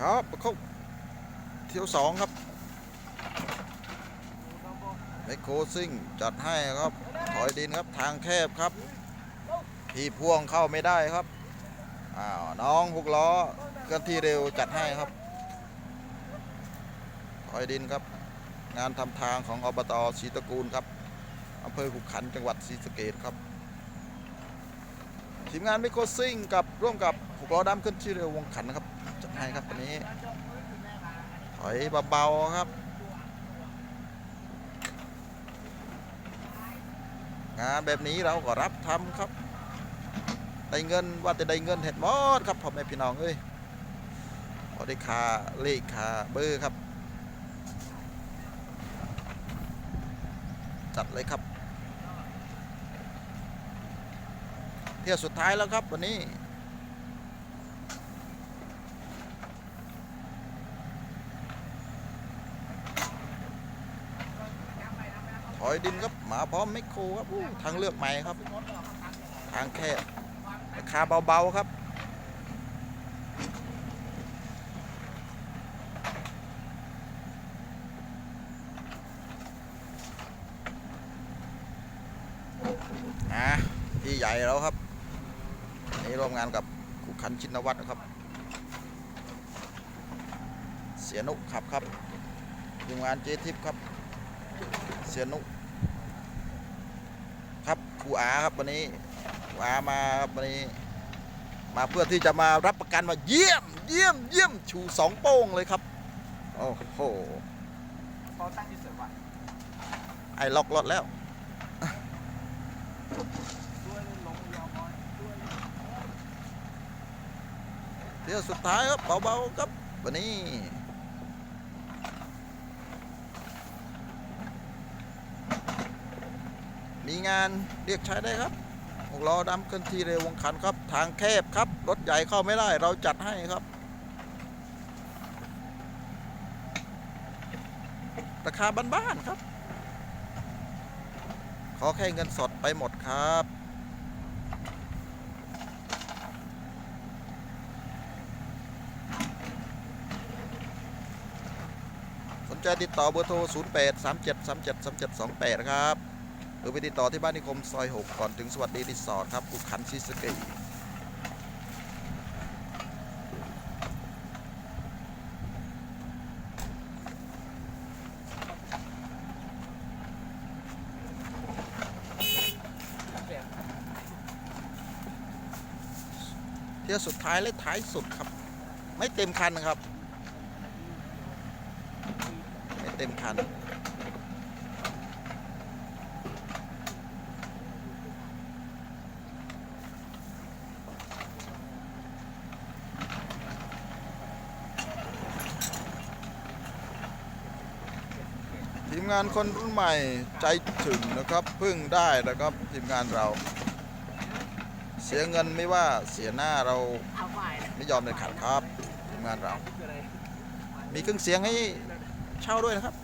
ครับเข้าเที่ยวสองครับไมโครซิ่งจัดให้ครับ ถอยดินครับทางแคบครับ พี่พ่วงเข้าไม่ได้ครับอ้าวน้องหกล้อเคลื่อนที่เร็วจัดให้ครับ ถอยดินครับ งานทำทางของอบตศรีตะกูลครับอำเภอขุขันจังหวัดศรีสะเกษครับทีมงานไมโครซิ่งกับร่วมกับหกล้อดำเคลื่อนที่เร็ววงขันครับ ให้ครับวันนี้ ถอยเบาๆครับ งานแบบนี้เราก็รับทำครับได้เงินว่าจะได้เงินเห็ดหมดครับพ่อแม่พี่น้องเอ้ยพอได้คาเลขคาเบอร์ครับ จัดเลยครับ เที่ยวสุดท้ายแล้วครับวันนี้ ถอยดินครับหมาพร้อมไมโครครับทางเลือกใหม่ครับ ทางแคบราคาเบาๆครับอะที่ใหญ่แล้วครับ นี่ร่วมงานกับขุขันชินวัตรนะครับ เสียนุขับครับทีมงานเจทิปครับ เสียนุครับครูอาครับวันนี้ครูอามาครับวันนี้มาเพื่อที่จะมารับประกันว่าเยี่ยม เยี่ยมเยี่ยมชูสองโป้งเลยครับ โอ้โหเขาตั้งที่เสริมว่ะไอ้ล็อกรถแล้วด้วยลงยอมน้อยด้วยเที่ยวสุดท้ายครับเบาๆครับวันนี้ มี งานเรียกใช้ได้ครับหกล้อดำเคลื่อนที่เร็ววงขันครับ ทางแคบครับ รถใหญ่เข้าไม่ได้ เราจัดให้ครับ ราคาบ้านๆครับ ขอแค่เงินสดไปหมดครับสนใจติดต่อเบอร์โทร 0 8 3 7 3 7 3 7 2 8 ครับ หรือไปติดต่อที่บ้านนิคมซอย 6 ก่อนถึงสวัสดีรีสอร์ทครับกุขันซิสเกตเที่ยวสุดท้ายและท้ายสุดครับ ไม่เต็มคันนะครับ ไม่เต็มคัน มงานคนรุ่นใหม่ใจถึงนะครับพึ่งได้นะครับทีมงานเรา เสียเงินไม่ว่าเสียหน้าเราไม่ยอมเลยขัดครับทีมงานเรา มีเครื่องเสียงให้เช่าด้วยนะครับ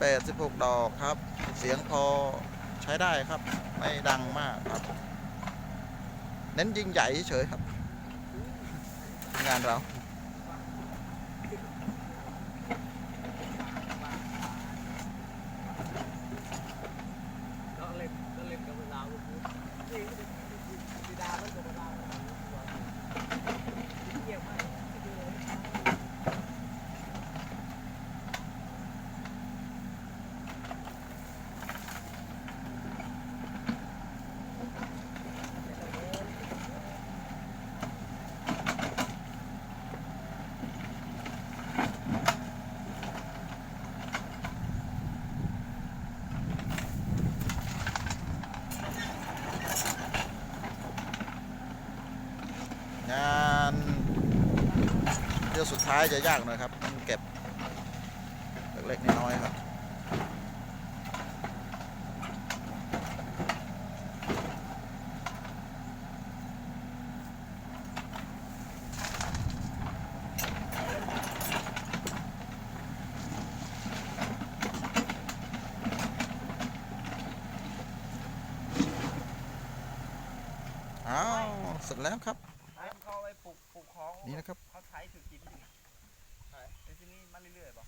18 16 ดอกครับ เสียงพอใช้ได้ครับ ไม่ดังมากครับ เน้นยิงใหญ่เฉยครับทีมงานเรา ก็เล่นก็เล่นกับเวลาลูกนี่ดีดามันกับเวลาเกี่ยวมาก งานเที่ยวสุดท้ายจะยากหน่อยครับต้องเก็บเล็กๆน้อยๆครับอ้าวเสร็จแล้วครับ ปลูกของนี่นะครับ เขาใช้ถือกินอยู่ใช่ที่นี่มาเรื่อยๆป่ะ